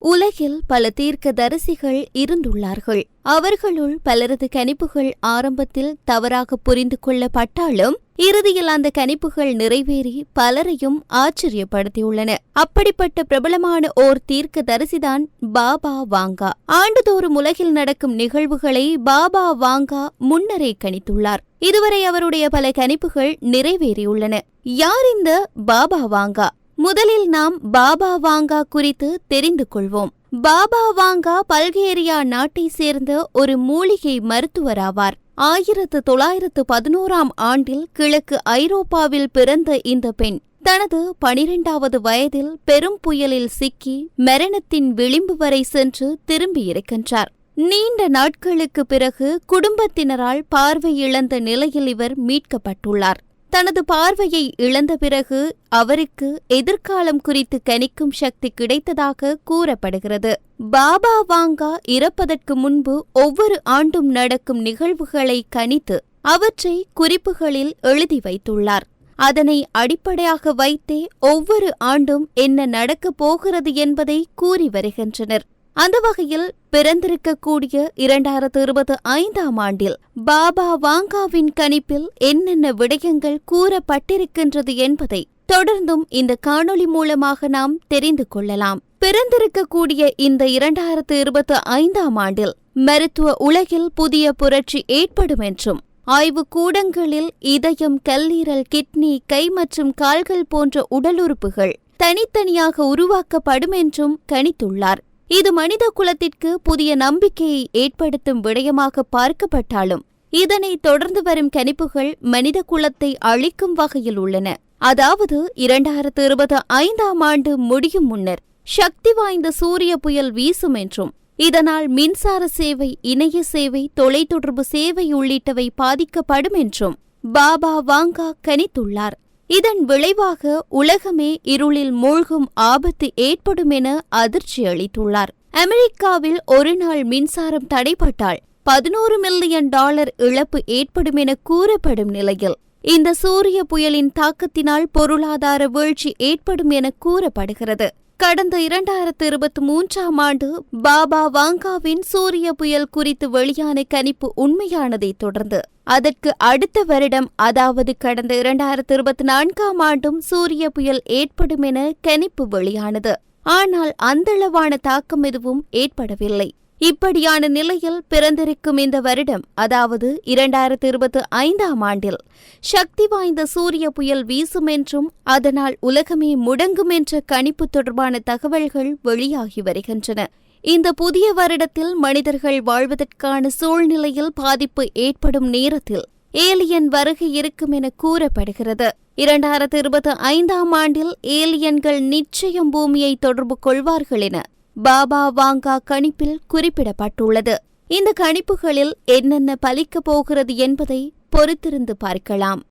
உலகில் பல தீர்க்க தரிசிகள் இருந்துள்ளார்கள். அவர்களுள் பலரது கணிப்புகள் ஆரம்பத்தில் தவறாக புரிந்து கொள்ளப்பட்டாலும் இறுதியில் அந்த கணிப்புகள் நிறைவேறி பலரையும் ஆச்சரியப்படுத்தியுள்ளன. அப்படிப்பட்ட பிரபலமான ஓர் தீர்க்க தரிசிதான் பாபா வாங்கா. ஆண்டுதோறும் உலகில் நடக்கும் நிகழ்வுகளை பாபா வாங்கா முன்னரே கணித்துள்ளார். இதுவரை அவருடைய பல கணிப்புகள் நிறைவேறியுள்ளன. யார் இந்த பாபா வாங்கா? முதலில் நாம் பாபா வாங்கா குறித்து தெரிந்து கொள்வோம். பாபா வாங்கா பல்கேரியா நாட்டை சேர்ந்த ஒரு மூலிகை மருத்துவராவார். ஆயிரத்து தொள்ளாயிரத்து பதினோராம் ஆண்டில் கிழக்கு ஐரோப்பாவில் பிறந்த இந்த பெண் தனது பனிரெண்டாவது வயதில் பெரும் புயலில் சிக்கி மரணத்தின் விளிம்பு வரை சென்று திரும்பியிருக்கின்றார். நீண்ட நாட்களுக்கு பிறகு குடும்பத்தினரால் பார்வை இழந்த நிலையில் இவர் மீட்கப்பட்டுள்ளார். தனது பார்வையை இழந்த பிறகு அவருக்கு எதிர்காலம் குறித்து கணிக்கும் சக்தி கிடைத்ததாக கூறப்படுகிறது. பாபா வாங்கா இறப்பதற்கு முன்பு ஒவ்வொரு ஆண்டும் நடக்கும் நிகழ்வுகளை கணித்து அவற்றை குறிப்புகளில் எழுதி வைத்துள்ளார். அதனை அடிப்படையாக வைத்தே ஒவ்வொரு ஆண்டும் என்ன நடக்கப் போகிறது என்பதை கூறி வருகின்றனர். அந்த வகையில் பிறந்திருக்கக்கூடிய இரண்டாயிரத்து இருபது ஐந்தாம் ஆண்டில் பாபா வாங்காவின் கணிப்பில் என்னென்ன விடயங்கள் கூறப்பட்டிருக்கின்றது என்பதை தொடர்ந்தும் இந்த காணொளி மூலமாக நாம் தெரிந்து கொள்ளலாம். பிறந்திருக்கக்கூடிய இந்த இரண்டாயிரத்து இருபத்தி ஐந்தாம் ஆண்டில் மருத்துவ உலகில் புதிய புரட்சி ஏற்படும் என்றும் ஆய்வு கூடங்களில் இதயம் கல்லீரல் கிட்னி கை மற்றும் கால்கள் போன்ற உடலுறுப்புகள் தனித்தனியாக உருவாக்கப்படும் என்றும் கணித்துள்ளார். இது மனித குலத்திற்கு புதிய நம்பிக்கையை ஏற்படுத்தும் விடயமாக பார்க்கப்பட்டாலும் இதனை தொடர்ந்து வரும் கணிப்புகள் மனித குலத்தை அழிக்கும் வகையில் உள்ளன. அதாவது இரண்டாயிரத்து இருபது ஐந்தாம் ஆண்டு முடியும் முன்னர் சக்தி வாய்ந்த சூரிய புயல் வீசும் என்றும் இதனால் மின்சார சேவை இணைய சேவை தொலைத்தொடர்பு சேவை உள்ளிட்டவை பாதிக்கப்படும் என்றும் பாபா வாங்கா கணித்துள்ளார். இதன் விளைவாக உலகமே இருளில் மூழ்கும் ஆபத்து ஏற்படும் என அதிர்ச்சி அளித்துள்ளார். அமெரிக்காவில் ஒரு நாள் மின்சாரம் தடைப்பட்டால் பதினோரு மில்லியன் டாலர் இழப்பு ஏற்படும் என கூறப்படும் நிலையில் இந்த சூரிய புயலின் தாக்கத்தினால் பொருளாதார வீழ்ச்சி ஏற்படும் என கூறப்படுகிறது. கடந்த இரண்டாயிரத்து இருபத்தி மூன்றாம் ஆண்டு பாபா வாங்காவின் சூரிய புயல் குறித்து வெளியான கணிப்பு உண்மையானதைத் தொடர்ந்து அதற்கு அடுத்த வருடம் அதாவது கடந்த இரண்டாயிரத்து இருபத்தி நான்காம் ஆண்டும் சூரிய புயல் ஏற்படும் என கணிப்பு வெளியானது. ஆனால் அந்தளவான தாக்கம் எதுவும் ஏற்படவில்லை. இப்படியான நிலையில் பிறந்திருக்கும் இந்த வருடம் அதாவது இரண்டாயிரத்து இருபத்தி ஐந்தாம் ஆண்டில் சக்தி வாய்ந்த சூரிய புயல் வீசும் என்றும் அதனால் உலகமே முடங்கும் என்ற கணிப்பு தொடர்பான தகவல்கள் வெளியாகி வருகின்றன. இந்த புதிய வருடத்தில் மனிதர்கள் வாழ்வதற்கான சூழ்நிலையில் பாதிப்பு ஏற்படும் நேரத்தில் ஏலியன் வருகை இருக்கும் என கூறப்படுகிறது. இரண்டாயிரத்து இருபத்தி ஐந்தாம் ஆண்டில் ஏலியன்கள் நிச்சயம் பூமியை தொடர்பு கொள்வார்கள் என பாபா வாங்கா கணிப்பில் குறிப்பிடப்பட்டுள்ளது. இந்த கணிப்புகளில் என்னென்ன பலிக்கப் போகிறது என்பதை பொறுத்திருந்து பார்க்கலாம்.